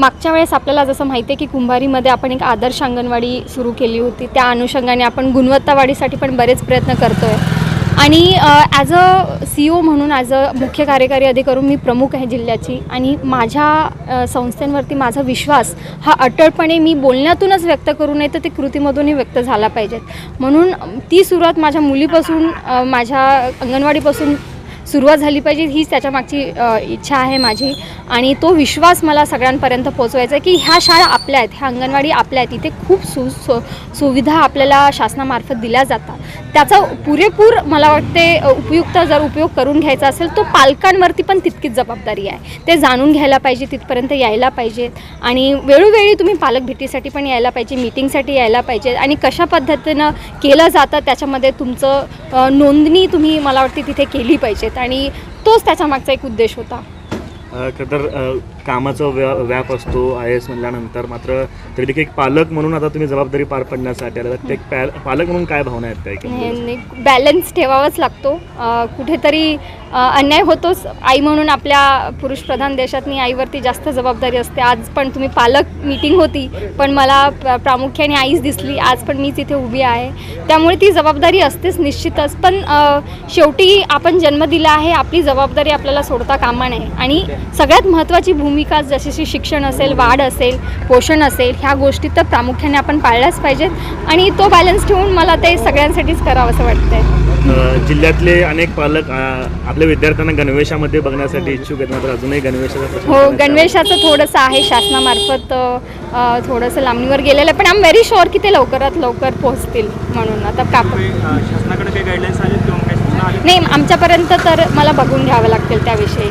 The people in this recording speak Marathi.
मागच्या वेळेस आपल्याला जसं माहिती आहे की कुंभारीमध्ये आपण एक आदर्श अंगणवाडी सुरू केली होती. त्या अनुषंगाने आपण गुणवत्तावाढीसाठी पण बरेच प्रयत्न करतो आहे आणि ॲज अ सी ओ म्हणून ॲज अ मुख्य कार्यकारी अधिकारी मी प्रमुख आहे जिल्ह्याची. आणि माझ्या संस्थेंवरती माझा विश्वास हा अटळपणे मी बोलण्यातूनच व्यक्त करू नये तर ते कृतीमधूनही व्यक्त झाला पाहिजेत. म्हणून ती सुरुवात माझ्या मुलीपासून माझ्या अंगणवाडीपासून सुरुवात झाली पाहिजे हीच त्याच्या मागची इच्छा आहे माझी. आणि तो विश्वास मला सगळ्यांपर्यंत पोचवायचा आहे की ह्या शाळा आपल्या आहेत ह्या अंगणवाडी आपल्या आहेत. इथे खूप सु सु सुविधा आपल्याला शासनामार्फत दिल्या जातात. त्याचा पुरेपूर मला वाटते उपयुक्त जर उपयोग करून घ्यायचा असेल तो पालकांवरती पण तितकीच जबाबदारी आहे. ते जाणून घ्यायला पाहिजे तिथपर्यंत यायला पाहिजेत आणि वेळोवेळी तुम्ही पालक भेटीसाठी पण यायला पाहिजे मीटिंगसाठी यायला पाहिजे. आणि कशा पद्धतीनं केलं जातं त्याच्यामध्ये तुमचं नोंदणी तुम्ही मला वाटते तिथे केली पाहिजे. पाहिजेत आणि तोच त्याच्या मागचा एक उद्देश होता. खरं तर कामाचा व्या व्याप असतो आय एस म्हणल्यानंतर मात्र तरी देखील एक पालक म्हणून आता तुम्ही जबाबदारी पार पडण्यासाठी आला ते पालक म्हणून काय भावना आहेत? बॅलन्स ठेवावाच लागतो. कुठेतरी अन्याय होतोच. आई म्हणून आपल्या पुरुषप्रधान देशातनी आईवरती जास्त जबाबदारी असते. आज पण तुम्ही पालक मीटिंग होती पण मला प्र- प्रामुख्याने आईच दिसली. आज पण मीच इथे उभी आहे. त्यामुळे ती जबाबदारी असतेच निश्चितच. पण शेवटी आपण जन्म दिला आहे आपली जबाबदारी आपल्याला सोडता कामा नये. आणि सगळ्यात महत्त्वाची भूमिका जशी शिक्षण असेल वाढ असेल पोषण असेल ह्या गोष्टी तर प्रामुख्याने आपण पाळल्याच पाहिजेत. आणि तो बॅलन्स ठेवून मला ते सगळ्यांसाठीच करावं असं वाटतं आहे जिल्ह्यातले अनेक पालक आपल्या विद्यार्थ्यांना गणवेशामध्ये बघण्यासाठी इच्छुक आहेत मात्र अजूनही गणवेशाचा हो. गणवेशाचं थोडंसं आहे शासनामार्फत थोडंसं लांबणीवर गेलेलं आहे पण आय एम व्हेरी शुअर की ते लवकरात लवकर पोहोचतील म्हणून. आता का शासनाकडे काही गाईडलाईन्स नाही आमच्यापर्यंत तर मला बघून घ्यावं लागतील त्याविषयी.